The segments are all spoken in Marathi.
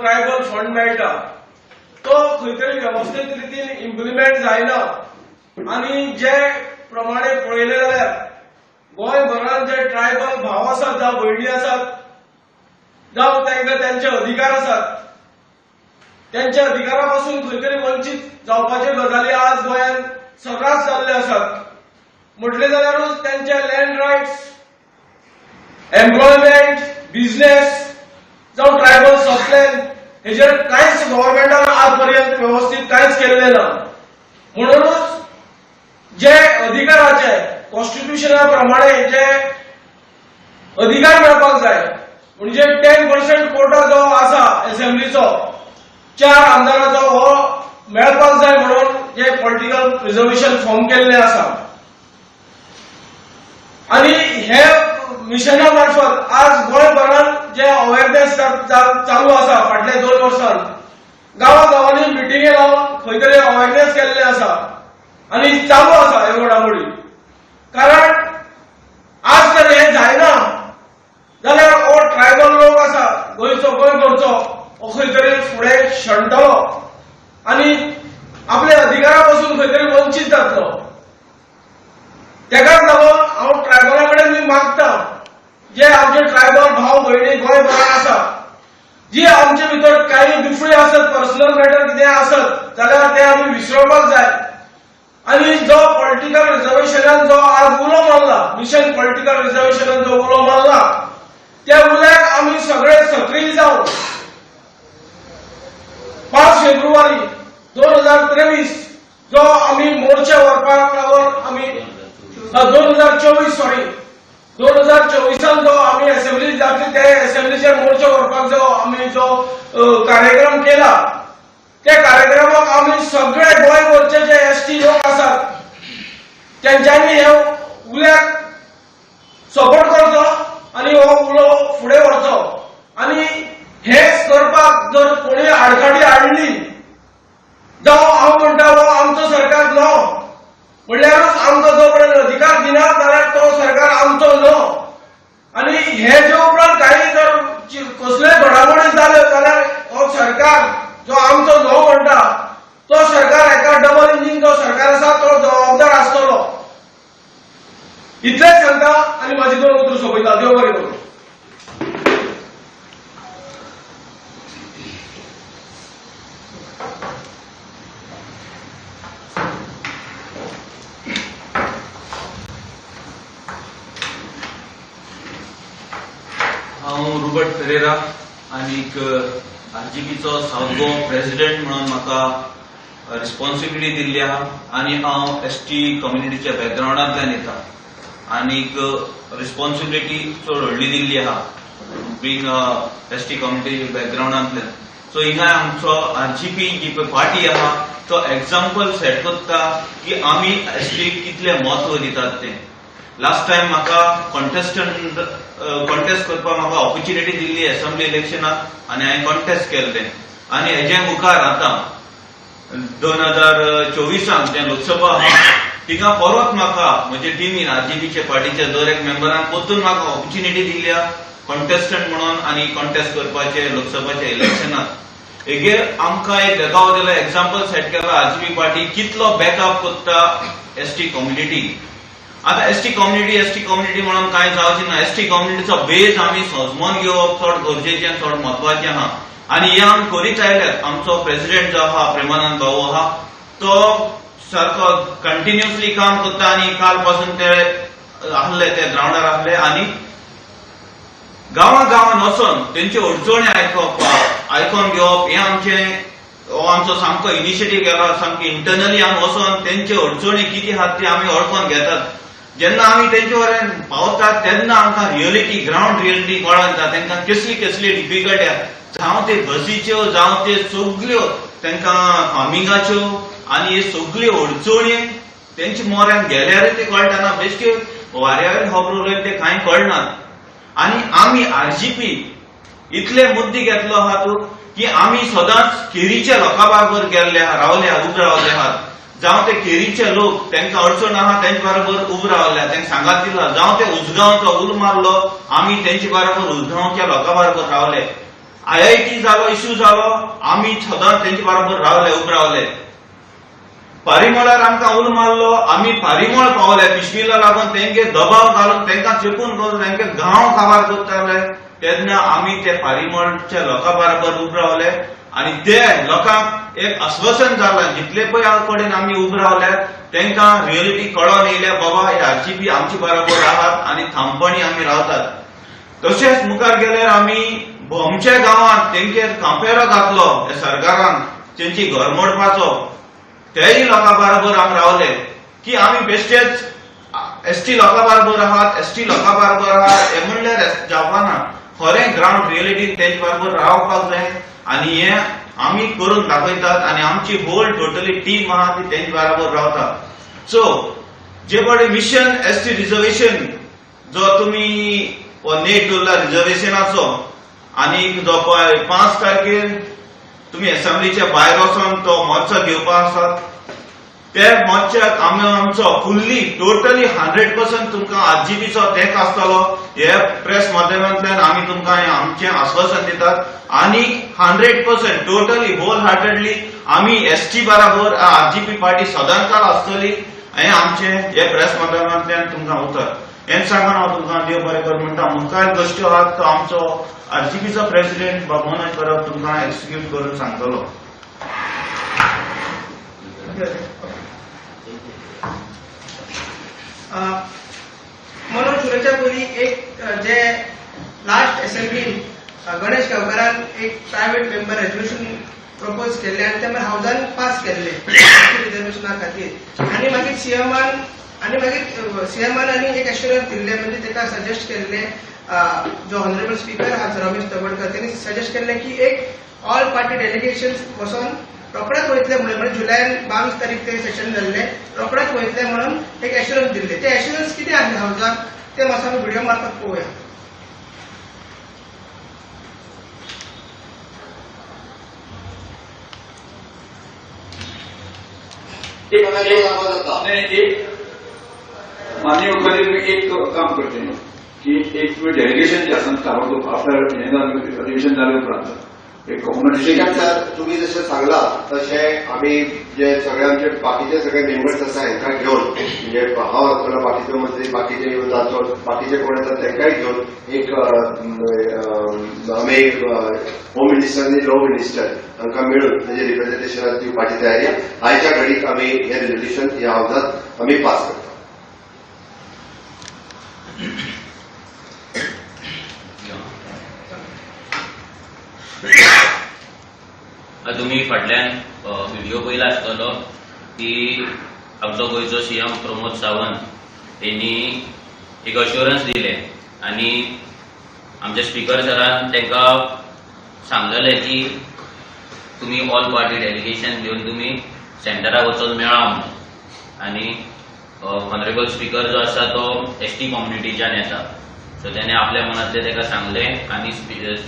ट्रायबल फंड मेळटा तो खंय तरी वेवस्थीत रितीन इम्प्लिमेंट जायना आनी जे प्रमाणे पळयले जाल्यार गोंयभरांत जे ट्रायबल भाव आसात जावं भयणी आसात जावं तांकां त्यांचे अधिकार आसात त्यांच्या अधिकारा पासून खंय तरी वंचित जावपाचे गजाली आज गोंयांत सर्रास जाल्ले आसात म्हटले जाल्यारूच त्यांचे लँड रायट्स एम्प्लॉयमेंट बिझनेस जावं ट्रायबल सबप्लॅन हेजेर कांयच गव्हर्मेंटान आज पर्यंत व्यवस्थीत कांयच केल्लें ना म्हणूनच जे अधिकाराचे कॉन्स्टिट्युशना प्रमाणे जे अधिकार मेळपाक जाय म्हणजे टेन पर्सेंट कोटा जो आसा असेंब्लीचो चार आमदाराचो हो मेळपाक जाय म्हणून जे पॉलिटिकल रिझर्वेशन फॉर्म केल्लें आसा आणि हे मिशना मार्फत आज गोंयभरांत जे अवेअरनेस चालू आसा फाटल्या दोन वर्सान गांवा गांवांनी मिटिंगे लावन खंय तरी अवेअरनेस केल्ले आसा आनी चालू आसा ह्यो घडामोडी कारण आज जर हे जायना जाल्यार हो ट्रायबल लोक आसा गोंयचो गोंयभरचो हो खंय तरी फुडें शणटलो आनी आपल्या अधिकारा पासून खंय तरी वंचीत जातलो तेकाच लागून हांव ट्रायबला कडेन बी मागता. जे आमचे ट्रायबल भाव भयणी गोंयभरात आसा जी आमचे भितर काही दुफळी आसत पर्सनल मॅटर कितें आसत जाल्यार ते आमी विसरपाक जाय. आनी जो पॉलिटिकल रिझर्वेशनान जो आज उलो मारला मिशन पॉलिटिकल रिझर्वेशनान जो उलो मारला त्या उल्याक आमी सगळे सक्रीय जावन पाच फेब्रुवारी दोन हजार तेवीस जो आमी मोर्चा व्हरपाक लागून आमी दोन हजार चोवीस सॉरी दोन हजार चोवीसान जो आमी असेंब्ली जातली त्या असेंब्लीचे मोर्चो व्हरपाक जो आमी जो कार्यक्रम केला त्या कार्यक्रमाक आमी सगळे गोंयभरचे जे एस टी लोक आसात तेंच्यांनी हे उल्याक सपोर्ट करचो आनी हो उलो फुडें व्हरचो आनी हे करपाक जर कोणी आडकाठी हाडली जावं हांव म्हणटा हो आमचो सरकार न्हय म्हणल्यारूच आमचो जो दिला तो सरकार आमचो न्हय आनी हे जे उपरांत काही जर चि- कसल्योय घडामोडी जाल्यो जाल्यार हो सरकार जो आमचो न्हय म्हणटा तो सरकार एका डबल इंजीन जो सरकार आसा तो जबाबदार आसतलो इतलेंच सांगता आनी माझी दोन उतर सोंपयता देव बरें करूं हांव रुबर्ट फेरेरा आनीक आरजीबीचो सावथ गोवा प्रेसिडेंट म्हणून म्हाका रिस्पॉन्सिबिलिटी दिल्ली आहा आनी हांव एस टी कम्युनिटीच्या बॅकग्रावंडांतल्यान येता आनीक रिस्पॉन्सिबिलिटी चड व्हडली दिल्ली आहा बींग एस टी कम्युनिटी बॅकग्रावंडांतल्यान सो हिंगा आमचो आरजीपी जी पळय पार्टी आहा तो एक्झाम्पल सेट करता की आमी एस टी कितले म्हत्व दितात तें. लास्ट टाइम म्हाका कॉन्टेस्टंट कॉन्टेस्ट करपाक म्हाका ऑपॉर्च्युनिटी दिल्ली असेंब्ली इलेक्शनाक आनी हांवें कॉन्टेस्ट केल्लें आनी हेजे मुखार आतां दोन हजार चोवीसाक जे लोकसभा आहा थिंगा परत म्हाका म्हजे टिमीन आरजीपीचे पार्टीचे दर एक मेंबरान परतून म्हाका ऑपॉर्च्युनिटी दिल्या कॉन्टेस्टंट म्हणून आनी कॉन्टेस्ट करपाचे लोकसभाच्या इलेक्शनाक हेगेर आमकां एक देखाव दिलो एक्झाम्पल सेट केला आरजीपी पार्टी कितलो बॅकअप करता एस टी कम्युनिटीक आता S T community S T community म्हणून काय जावचें ना एस टी कम्युनिटीचो बेज आमी समजून घेवप चड गरजेचें चड म्हत्वाचें आहा आनी हें आमी करीत आयल्यात आमचो प्रेसिडेंट जो आहा प्रेमानंद भाऊ आहा तो सारको कंटिन्युअसली काम करता आनी काल पासून ते आहले ते ग्रावंडार आहले आनी गांवा गांवान वचोन तेंचे अडचणी आयकप आयकोन घेवप हें आमचें हो आमचो सामको इनिशिएटीव केला सामकी इंटरनली आमी वचोन तेंचे अडचणी कितें आहात ते आमी ओळखोन घेतात. जेन्ना आमी तेंचे वरेन पावतात तेन्ना आमकां रियलिटी ग्रावंड रियलिटी कळटा तेंकां कसली कसली डिफिकल्टी जावं ते बसीच्यो जावं ते सगल्यो तेंकां फार्मिंगाच्यो आनी हे सगल्यो अडचणी तेंच्या मोऱ्यान गेल्यार ते कळटाना. बेश्टे वाऱ्यावेन खबरो उलयन ते कांय कळनात आनी आमी आरजीपी इतले मुद्दे घेतलो आहात हो, की आमी सदांच केरीच्या लोकां बरोबर गेल्ले आहात रावले आहात उबे रावले आहात. जावं ते केरीचे लोक तांकां अडचण आहा तेंचे बरोबर उबे रावल्या तांकां सांगात दिला जावं ते उजगांवचो उल मारलो. आमी तेंचे बरोबर उजगांवच्या लोकां बरोबर रावले आय आय टी जालो इश्यू जालो आमी सदांच तेंचे बरोबर रावले उबे रावले पारिमळार आमकां उल मारलो. आमी पारिमळ पावले. पिशवीला लागून तेंगे दबाव घालून तेंकां चेपून करून तेंगे गांव काबार करताले तेन्ना आमी ते पारिमळच्या लोकां बरोबर उबे रावले आनी ते लोकांक एक आश्वासन जालां जितले पळय हांव कडेन आमी उबे रावल्यात तांकां रियलिटी कळोन येयल्या बाबा हे बी आमची बरोबर आहात आनी थांबपणी आमी रावतात तशेंच मुखार गेल्यार आमी आमच्या गांवांत तेंचेर कांपेरो घातलो हे सरकारान तेंची घर मोडपाचो तेय लोकां बरोबर आमी रावले की आमी बेश्टेच एसटी लोकां बरोबर आहात एसटी लोकां बरोबर आहात हे ग्राउंड ग्रावंड रियलिटी तेंचे बरोबर रावपाक जाय आनी हे आमी करून दाखयतात आनी आमची होल टोटली टीम आहा ती तेंचे बरोबर रावता सो जे पडे मिशन एस टी रिजर्वेशन जो तुमी नेट दवरला रिजर्वेशनाचो आनी जो पळय पांच तारखेर तुमी असेंब्लीच्या भायर वचोन तो मोर्चो घेवपा आसात ते मनशाक आमी आमचो फुल्ली टोटली हंड्रेड पर्संट तुमकां आजीबीचो तेंक आसतलो. हे प्रेस माध्यमांतल्यान आमी तुमकां हें आमचें आश्वासन दितात. आनी hundred percent totally wholeheartedly आमी एस टी बराबर आरजीपी पार्टी सदांकाळ आसतली हें आमचें हे प्रेस माध्यमांतल्यान तुमकां उतर हें सांगून हांव तुमकां देव बरें कर म्हणटा. मुखार गोश्ट्यो आहात तो आमचो आरजीपीचो प्रेसिडेंट मनोज परब तुमकां एक्सिक्यूट करून सांगतलो. म्हणून सुरेच्या पयलीं एक जे लास्ट असेंब्लीन गणेश गांवकारान एक प्रायव्हेट मेंबर रेझोल्युशन प्रपोज केल्ले आनी ते हावजान पास केल्ले. रिजर्वेशना खातीर. आनी मागीर सीएमान आनी मागीर सीएमान आनी एक एश्युरन्स दिल्ले म्हणजे ताका सजेस्ट केल्ले जो ऑनरेबल स्पीकर आहा रमेश तवडकर त्यांनी सजेस्ट केल्ले की एक ऑल पार्टी डेलिगेशन वचोन रोखडेच वयतले म्हणून म्हणजे जुलयान बावीस तारीख ते सेशन जाल्ले रोखडेच वयतले म्हणून एक एश्युरन्स दिल्ले ते एश्युरन्स कितें आसले हावजाक ते मातसो आमी व्हिडिओ मार्फत पळोवया एक एक एक माननीय मुख्यमंत्री मी एक काम करते. की एक वेळ डेलिगेशन जे असतात ताबडतोब झालं अधिवेशन झाले उपरांत एक श्रीकांत सर तुम्ही जसं सांगला तसे आम्ही जे सगळे आमचे बाकीचे सगळे मेंबर्स आसा हांकां घेवन म्हणजे हांव आसतलो बाकीचे मंत्री बाकीचे जातो बाकीचे कोण येतात तांकांय घेवन एक अं, आमी होम मिनिस्टर आनी लॉ मिनिस्टर हांकां मेळून ताजे रिप्रेझेंटेशन दिवपाची तयारी. आयच्या घडीक आमी हे रेजोल्युशन ह्या हावजात आमी पास करता आता तुम्ही फाटल्यान व्हिडिओ पयला आसतलो की आमचो गोंयचो सीएम प्रमोद सावंत यांनी एक अश्युरन्स दिले आणि आमच्या स्पीकर सरान तांकां सांगलेले की तुम्ही ऑल पार्टी डेलिगेशन घेऊन तुम्ही सेंटराक वचून मेळा म्हणून. आणि ऑनरेबल स्पीकर जो आसा तो एस टी कम्युनिटीच्यान येता. सो त्याने आपल्या मनातले ताका सांगले आणि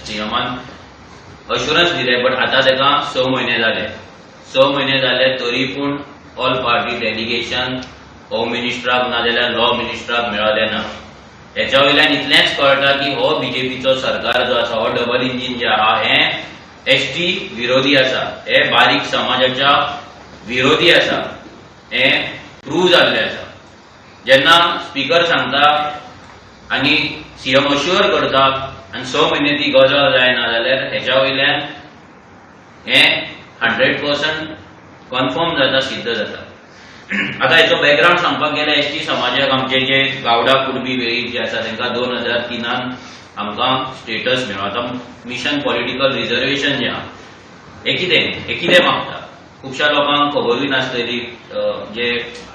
सीएमान अश्युरन्स दिले बट आता ताका स म्हयने जाले स म्हयने जाले तरी पूण ऑल पार्टी डेलिगेशन होम मिनिस्टराक नाजाल्यार लॉ मिनिस्टराक मेळले ना हेच्या वयल्यान इतलेंच कळटा की हो बीजेपीचो सरकार जो आसा हो डबल इंजीन जे आहा हें एस टी विरोधी आसा हे बारीक समाजाच्या विरोधी आसा हें प्रूव जाल्लें आसा जेन्ना स्पीकर सांगता आनी सीएम अश्युअर करता आनी स म्हयने ती गजाल जायना जाल्यार हेच्या वयल्यान हें हंड्रेड पर्संट कन्फर्म जाता सिद्ध जाता आतां हेचो बॅकग्रावंड सांगपाक गेल्यार एस टी समाजाक आमचे जे गावडा कुणबी वेळीप जे आसा तांकां दोन हजार तिनान आमकां स्टेटस मेळ्ळो आतां मिशन पॉलिटिकल रिजर्वेशन जें आहा हें कितें हें कितें मागता खुबश्या लोकांक खबरूय नासलेली जे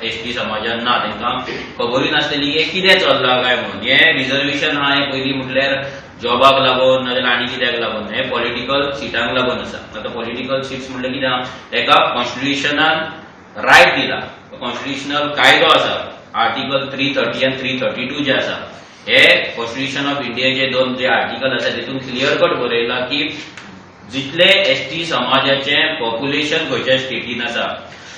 एस टी समाजान ना तांकां खबरूय नासलेली की हें कितें चल्लां काय म्हणून हें रिजर्वेशन आहा हें पयलीं म्हटल्यार जॉबाक लागून नाजाल्यार आनी कित्याक लागून? हें पॉलिटिकल सिटांक लागून आसा. आतां पॉलिटिकल सिट्स म्हणल्यार कितें आहा ताका कॉन्स्टिट्युशनान रायट दिला. कॉन्स्टिट्युशनल कायदो आसा. आर्टिकल थ्री थर्टी आनी थ्री थर्टी टू जे आसा हे कॉन्स्टिट्युशन ऑफ इंडियाचे दोन जे आर्टिकल आसा तितून क्लियर कट बरयला की जितले एस टी समाजाचे पॉप्युलेशन खंयच्या स्टेटीन आसा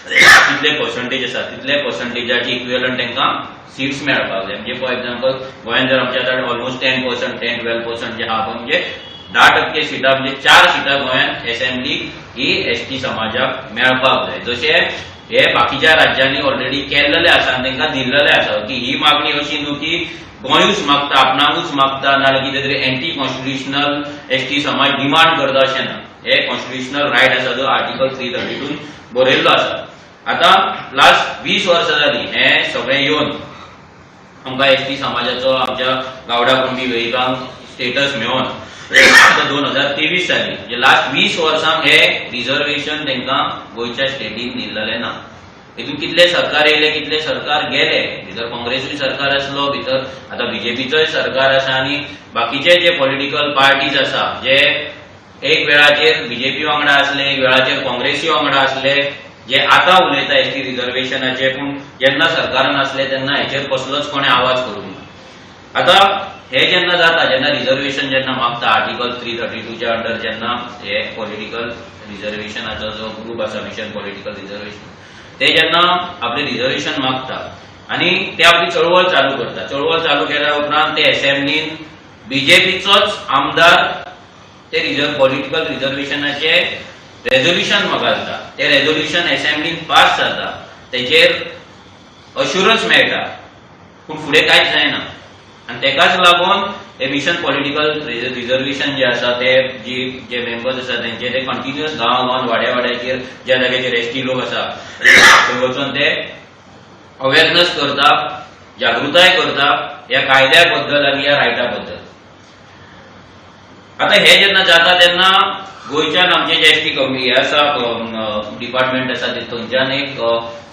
तितले पर्संटेज आसा तितले पर्संटेजाची इक्विलंट तांकां सीट्स मेळपाक जाय म्हणजे फॉर एक्झाम्पल गोंयान जर आमच्या आतां almost ten percent ten twelve percent जे आहा पळय म्हणजे धा टक्के सिटां म्हणजे चार सिटां गोंयांत एसेंब्ली ही एस टी समाजाक मेळपाक जाय जशे हे बाकीच्या राज्यांनी ऑलरेडी केल्लेले आसा आनी तांकां दिल्लेले आसा की ही मागणी अशी न्हू की गोंयूच मागता आपणाकूच मागता नाल्यार कितें तरी एंटी कॉन्स्टिट्युशनल एस टी समाज डिमांड करता अशें ना. हे कॉन्स्टिट्युशनल रायट आसा जो आर्टिकल थ्री थर्टी बरयल्लो आसा आतां लास्ट वीस वर्सां जाली हे सगळें येवन आमकां एस टी समाजाचो आमच्या गावडा कुणबी वेळिकांक स्टेटस मेळोन आतां दोन हजार तेवीस जाली म्हणजे लास्ट वीस वर्सांक हे रिझर्वेशन तांकां गोंयच्या स्टेटीन दिल्लेलें ना. हितून कितले सरकार येयले कितले सरकार गेले भितर काँग्रेसूय सरकार आसलो भितर आतां बीजेपीचोय सरकार आसा आनी बाकीचे जे पॉलिटिकल पार्टीज आसा जे एक वेळाचेर बीजेपी वांगडा आसले एक वेळाचेर काँग्रेसी वांगडा आसले जे आतां उलयता एस टी रिझर्वेशनाचे पूण जेन्ना सरकारान आसले तेन्ना हेचेर कसलोच कोणें आवाज करूंक ना आतां हे जेन्ना जाता जेन्ना रिझर्वेशन जेन्ना मागता आर्टिकल थ्री थर्टी टूच्या अंडर जेन्ना हे पॉलिटिकल रिझर्वेशनाचो जो ग्रूप आसा मिशन पॉलिटिकल रिझर्वेशन ते जेन्ना आपले रिझर्वेशन मागता आनी ते आपली चळवळ चालू करता चळवळ चालू केल्या उपरांत ते असेंब्लीन बीजेपीचोच आमदार ते रिझर्व पॉलिटिकल रिझर्वेशनाचे रेझोल्युशन घालता ते रेझोल्युशन असेंब्लीन पास जाता तेजेर अश्युरन्स मेळटा पूण फुडें कांयच जायना आनी तेकाच लागून हे मिशन पॉलिटिकल रिझर्वेशन जे आसा ते जी जे मेंबर्स आसा तेंचे ते कंटिन्युअस गांवां गांवांत वाड्या वाड्याचेर ज्या जाग्याचेर एसटी लोक आसा थंय वचून ते अवेरनेस करता जागृताय करता ह्या कायद्या बद्दल आनी ह्या रायटा बद्दल. आतां हे जेन्ना जाता तेन्ना गोंयच्यान आमचे जे एस टी हे आसा डिपार्टमेंट आसा थंयच्यान एक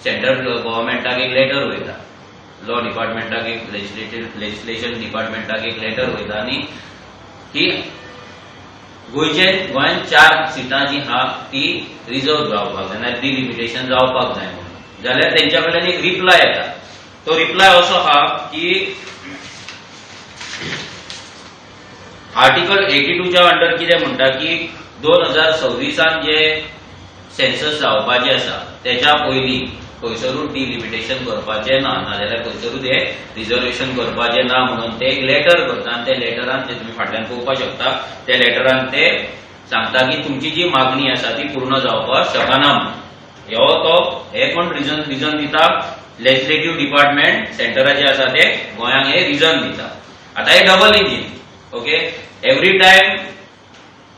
सेंट्रल गव्हर्मेंटाक एक लेटर वयता. लॉ डिपार्टमेंटाक एक लेजिस्लेशन डिपार्टमेंटाक एक लेटर वयता. आनी की गोंयचे गोंयांत चार सिटां जी आहा ती रिजर्व जावपाक जाय. नाल्यार डिलिमिटेशन जावपाक जाय म्हणून. जाल्यार तेंच्या कडल्यान एक रिप्लाय येता. तो रिप्लाय असो आहा की आर्टिकल एटी टूच्या अंडर कितें म्हणटा की दोन हजार सव्वीसान जे सेन्सस जावपाचे आसा तेच्या पयलीं खंयसरूच डिलिमिटेशन करपाचें ना नाजाल्यार खंयसरूच हे रिजर्वेशन करपाचें ना म्हणून ते एक लेटर करता आनी ते लेटरान ते तुमी फाटल्यान पळोवपाक शकता. त्या लेटरान ते सांगता की तुमची जी मागणी आसा ती पूर्ण जावपाक शकना म्हणून ह्यो तो हे कोण रिजन रिजन दिता? लेजिस्लेटिव्ह डिपार्टमेंट सेंटराचे आसा ते गोंयांक हे रिजन दिता. आतां हे double engine okay every time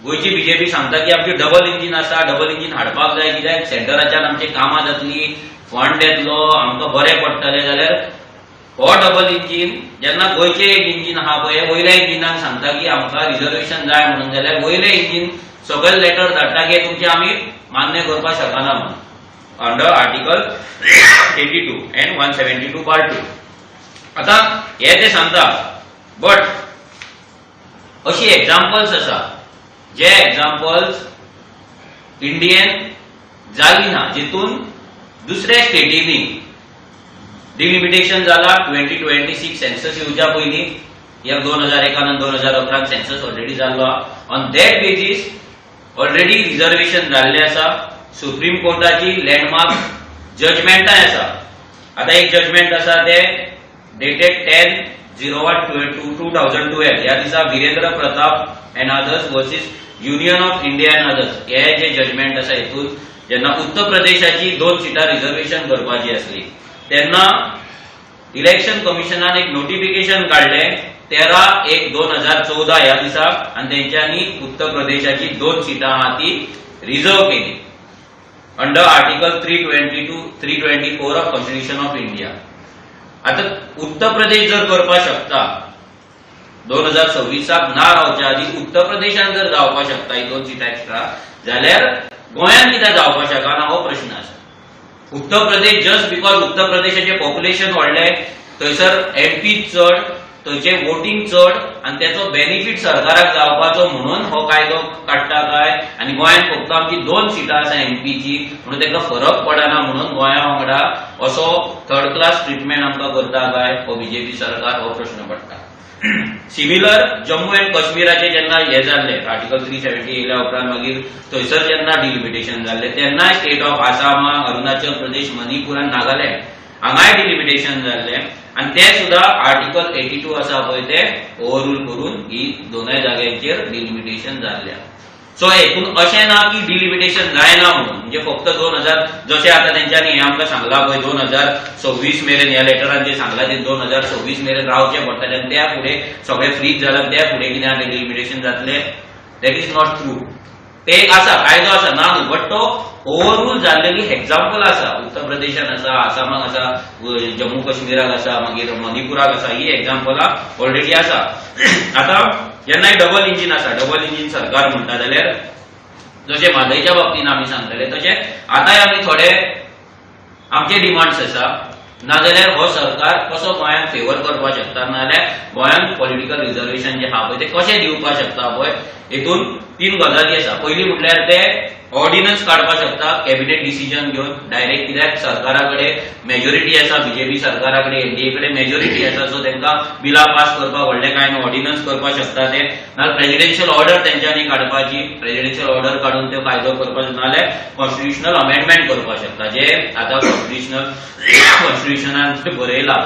गोंयची बीजेपी सांगता की आमची डबल इंजीन आसा डबल इंजीन हाडपाक जाय कित्याक? सेंटराच्यान आमची कामां जातली फंड येतलो आमकां बरें पडटलें जाल्यार हो डबल इंजीन जेन्ना गोंयचें एक इंजीन आहा पळय वयल्या इंजिनाक सांगता की आमकां रिजर्वेशन जाय म्हणून जाल्यार वयलें इंजीन सगळें लेटर धाडटा की तुमचे आमी मान्य करपाक शकना म्हणून. Under article eighty two and one seventy two part two आतां हे ते सांगता बट अशी एग्जाम्पल्स आसा जे एग्जाम्पल्स इंडियेन जाली ना जितून दुसऱ्या स्टेटींनी डिलिमिटेशन जाला ट्वेंटी ट्वेंटी सिक्स सेन्सस येवच्या पयलीं या दोन हजार एकान दोन हजार अकराक सेन्सस ऑलरेडी जाल्लो आहा on that basis already reservation जाल्लें आसा सुप्रीम कोर्टाची लँडमार्क जजमेंटाय आसा आतां एक जजमेंट आसा ते dated ten zero one two two thousand twelve ह्या दिसा Virendra Pratap and others versus union of India and others हे जे जजमेंट आसा हितून जेन्ना उत्तर प्रदेशाची दोन सिटां रिझर्वेशन करपाची आसली तेन्ना इलेक्शन कमिशनान एक नोटिफिकेशन काढलें. तेरा एक दोन हजार चौदा ह्या दिसा आनी तेंच्यांनी उत्तर प्रदेशाची दोन सिटां आहा ती रिझर्व केली. Under article three twenty two three twenty four of constitution of India आता उत्तर प्रदेश जर करपाक शकता दोन हजार सव्वीसाक ना रावच्या आदी उत्तर प्रदेशान जर जावपाक शकता ही दोन सिटां एक्स्ट्रा जाल्यार गोंयान कित्याक जावपा शकना हो प्रश्न आसा. उत्तर प्रदेश जस्ट बिकॉज उत्तर प्रदेशाचें पॉप्युलेशन व्हडलें थंयसर एमपी चड थंयचे वोटींग चड आनी तेचो बेनिफीट सरकाराक जावपाचो म्हणून हो कायदो काडटा काय? आनी गोंयांत फक्त आमची दोन सिटां आसा एमपीची म्हणून ताका फरक पडना म्हणून गोंया वांगडा असो थर्ड क्लास ट्रिटमेंट आमकां करता काय? हो बीजेपी सरकार हो प्रश्न पडटा. सिमिलर जम्मू अँड काश्मीराचे जेन्ना हे जाल्ले आर्टिकल थ्री सेव्हन्टी येयल्या उपरांत मागीर थंयसर जेन्ना डिलिमिटेशन जाल्ले तेन्नाय स्टेट ऑफ आसाम अरुणाचल प्रदेश मणिपूर आनी नागालँड हांगाय डिलिमिटेशन जाल्लें आनी ते सुद्धा आर्टिकल एटी टू आसा पळय ते ओव्हररूल करून ही दोनूय जाग्यांचेर डिलिमिटेशन जाल्ल्या सो एकूण अशें ना की डिलिमिटेशन जायना म्हणून म्हणजे फक्त दोन हजार जशें आतां तेंच्यांनी हें आमकां सांगलां पळय दोन हजार सव्वीस मेरेन ह्या लेटरान जे सांगलां ते दोन हजार सव्वीस मेरेन रावचें पडटलें आनी त्या फुडें सगळें फ्रीज जालें त्या फुडें कितें आनी डिलिमिटेशन जातलें. दॅट इज नॉट ट्रू ते एक आसा कायदो आसा ना न्हू बट तो ओव्हररूल जाल्लेली एक्झाम्पल आसा उत्तर प्रदेशान आसा आसामाक आसा जम्मू काश्मीराक आसा मागीर मणिपुराक आसा ही एक्झाम्पलां ऑलरेडी आसा आतां जेन्नाय डबल इंजीन आसा डबल इंजीन सरकार म्हणटा जाल्यार जशें म्हादयच्या बाबतीन आमी सांगतले तशें आतांय आमी थोडे आमचे डिमांड्स आसा नाजाल्यार हो सरकार कसो गोंयांत फेवर करपाक शकता नाजाल्यार गोंयांत पॉलिटिकल रिजर्वेशन जे आहा पळय ते कशें दिवपाक शकता पळय हेतून तीन गजाली आसा पयली म्हटल्यार ते ऑर्डिनन्स काडपाक शकता कॅबिनेट डिसिजन घेवन डायरेक्ट कित्याक सरकारा कडेन मेजॉरिटी आसा बीजेपी सरकारा कडेन एनडीए कडेन मेजॉरिटी आसा सो तांकां बिलां पास करपाक व्हडलें कांय न्हू ऑर्डिनन्स करपाक शकता ते. नाजाल्यार प्रेजिडेन्शियल ऑर्डर तेंच्यांनी काडपाची प्रेजिडेन्शियल ऑर्डर काडून ते कायदो करपाचो नाजाल्यार कॉन्स्टिट्युशनल अमेंडमेंट करपाक शकता. जे आतां कॉन्स्टिट्युशनल कॉन्स्टिट्युशनान बरयलां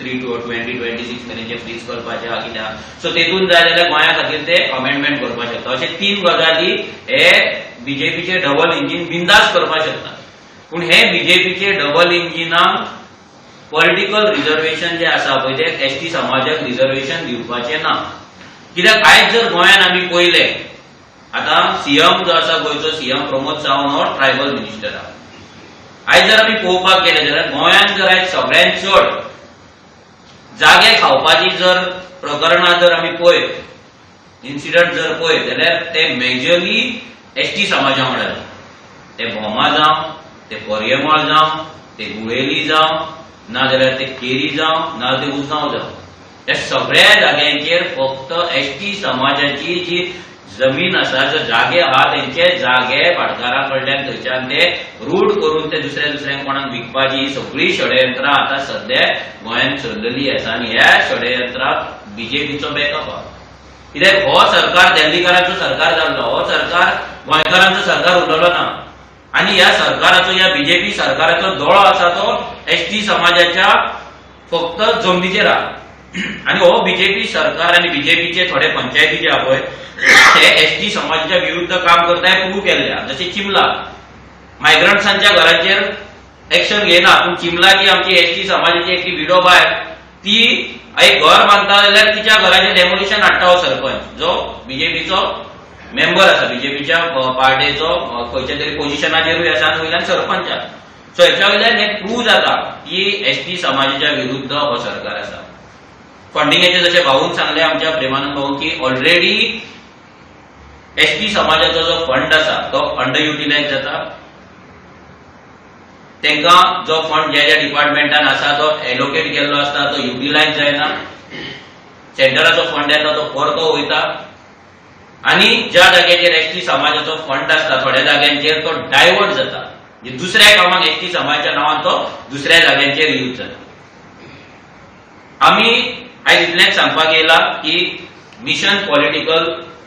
three two twenty twenty six मेरेन जे फ्रीज करपाचे आहा कित्याक सो तेतून जाय जाल्यार गोंया खातीर ते अमेंडमेंट करपाक शकता. अशे तीन गजाली हे बीजेपीचे डबल इंजीन बिंदास करपाक शकता पूण हे बीजेपीचे डबल इंजिनाक पॉलिटिकल रिजर्वेशन जे आसा पळय ते एस टी समाजाक रिजर्वेशन दिवपाचें ना. कित्याक आयज जर गोंयान आमी पयले आतां सीएम जो आसा गोंयचो सीएम प्रमोद सावंत हो ट्रायबल मिनिस्टर आहा. आयज जर आमी पळोवपाक गेले जाल्यार गोंयांत जर आयज सगळ्यांत चड जागे खावपाची जर प्रकरणां जर आमी पळयत इन्सिडंट जर पळयत जाल्यार ते मेजरली एस टी समाजा वांगडा ते भोमा जावं ते पर्यमळ जावं ते गुळेली जावं नाजाल्यार ते केरी जावं ना ते उसांव जावं त्या सगळ्या जाग्यांचेर फक्त एस टी समाजाची जी जमीन आसा जो जागे आहा तेंचे जागे भाटकारा कडल्यान थंयच्यान ते रूट करून ते दुसऱ्या दुसऱ्या कोणाक विकपाची ही सगळी षडयंत्रां आतां सध्या गोंयांत चल्लेली आसा आनी ह्या षडयंत्राक बीजेपीचो बॅकअप आहा. कित्याक हो सरकार दिल्लीकारांचो सरकार जाल्लो हो सरकार गोंयकारांचो सरकार उरलेलो ना. आनी ह्या सरकाराचो ह्या बीजेपी सरकाराचो दोळो आसा तो एस टी समाजाच्या फक्त जमनीचेर आहा आनी हो बीजेपी सरकार आनी बीजेपीचे थोडे पंचायती जे आहा पळय ते एस टी समाजाच्या विरुद्ध काम करता हे प्रूव केल्ले आहा जशें चिमला. मायग्रंट्सांच्या घराचेर एक्शन घेयना पूण चिमला जी आमची एस टी समाजाची एकटी विडो बायल ती एक घर बांदता जाल्यार तिच्या घराचें डेमोलिशन हाडटा हो सरपंच. जो बीजेपीचो मेंबर आसा बीजेपीच्या पार्टीचो खंयच्या तरी पोझिशनाचेरूय आसा आनी वयल्यान सरपंच आसा सो हेच्या वयल्यान हें प्रूव जाता की एस टी समाजाच्या विरुद्ध हो सरकार आसा फंडिंगेचे जशें भाऊन सांगले आमच्या प्रेमानंद भाऊ की ऑलरेडी एस टी समाजाचो जो फंड आसा तो अंडर युटिलायज जाता. तांकां जो फंड ज्या ज्या डिपार्टमेंटान आसा तो एलोकेट केल्लो आसता तो युटिलायज जायना. सेंटराचो फंड येता तो परतो वयता. आनी ज्या जाग्याचेर एस टी समाजाचो फंड आसता थोड्या जाग्यांचेर तो डायवर्ट जाता. म्हणजे दुसऱ्या कामाक एस टी समाजाच्या नांवान तो दुसऱ्या जाग्यांचेर यूज जाता. आमी आयज इतलेंच सांगपाक येयला की मिशन पॉलिटिकल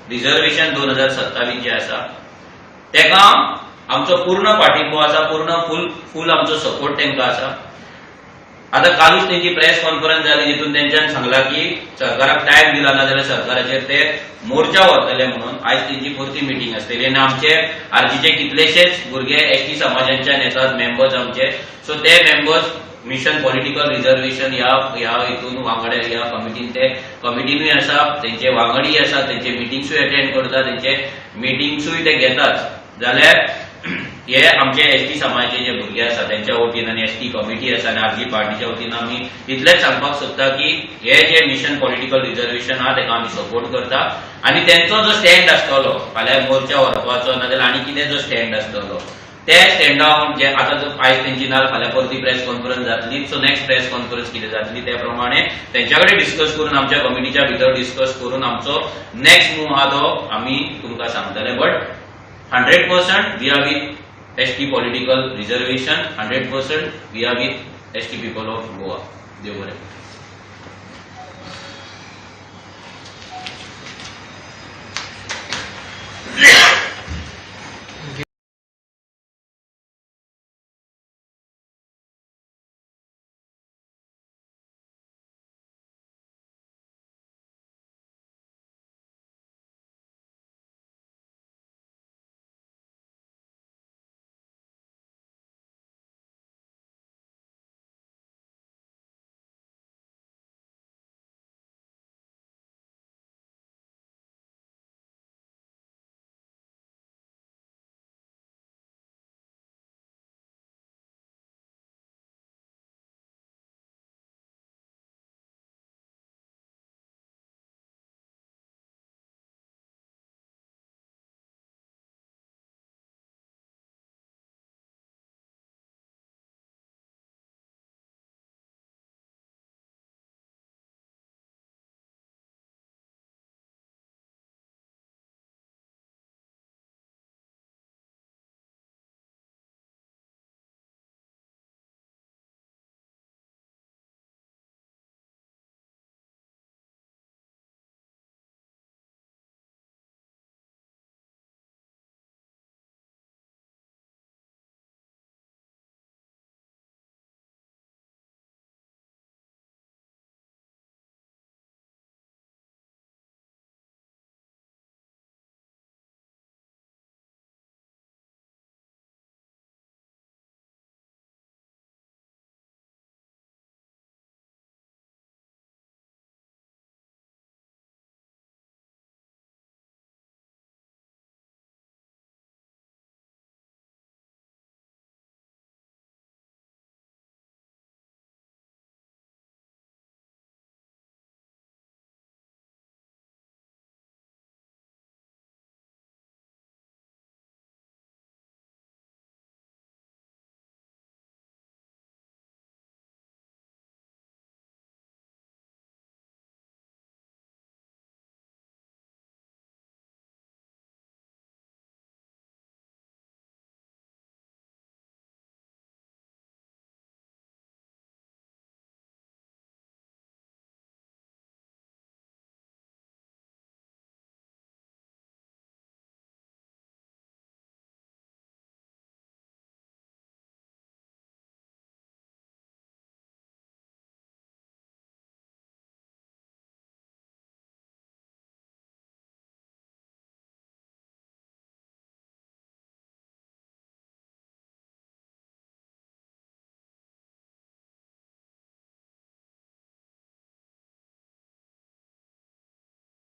रिजर्वेशन दोन हजार सत्तावीस जे आसा तेका आमचो पूर्ण पाठिंबो आसा पूर्ण फूल फूल आमचो सपोर्ट तेंकां आसा आतां कालूच तेंची प्रेस कॉन्फरन्स जाली जितून तेंच्यान सांगला की सरकाराक टायम दिला ना जाल्यार सरकाराचेर ते मोर्चा व्हरतले म्हणून आयज तेंची परती मिटींग आसतली आनी आमचे आरजीचे कितलेशेच भुरगे एसटी समाजाच्यान येतात मेंबर्स आमचे. सो ते मेंबर्स मिशन पॉलिटिकल रिजर्वेशन ह्या ह्या हितून वांगडे ह्या कमिटीन ते कमिटीनूय आसा तेंचे वांगडी आसा तेंचे मिटिंग्सूय अटेंड करता तेंचे मिटिंग्सूय ते घेतात. जाल्यार हे आमचे एस टी समाजाचे जे भुरगे आसा तेंच्या वतीन आनी एस टी कमिटी आसा आनी आरजी पार्टीच्या वतीन आमी इतलेंच सांगपाक सोदता की हे जे मिशन पॉलिटिकल रिजर्वेशन आहा ताका आमी सपोर्ट करता. आनी तेंचो जो स्टँड आसतलो फाल्यां मोर्चा व्हरपाचो नाजाल्यार आनी कितें जो स्टँड आसतलो ते स्टँडार जे आतां जो आयज तेंची नाल फाल्यां परती प्रेस कॉन्फरन्स जातली सो नेक्स्ट प्रेस कॉन्फरन्स कितें जातली त्या प्रमाणे तेंच्या कडेन डिस्कस करून आमच्या कमिटीच्या भितर डिस्कस करून आमचो नेक्स्ट मूव आहा तो आमी तुमकां सांगतले. But hundred percent we are with S T political reservation hundred percent we are with S T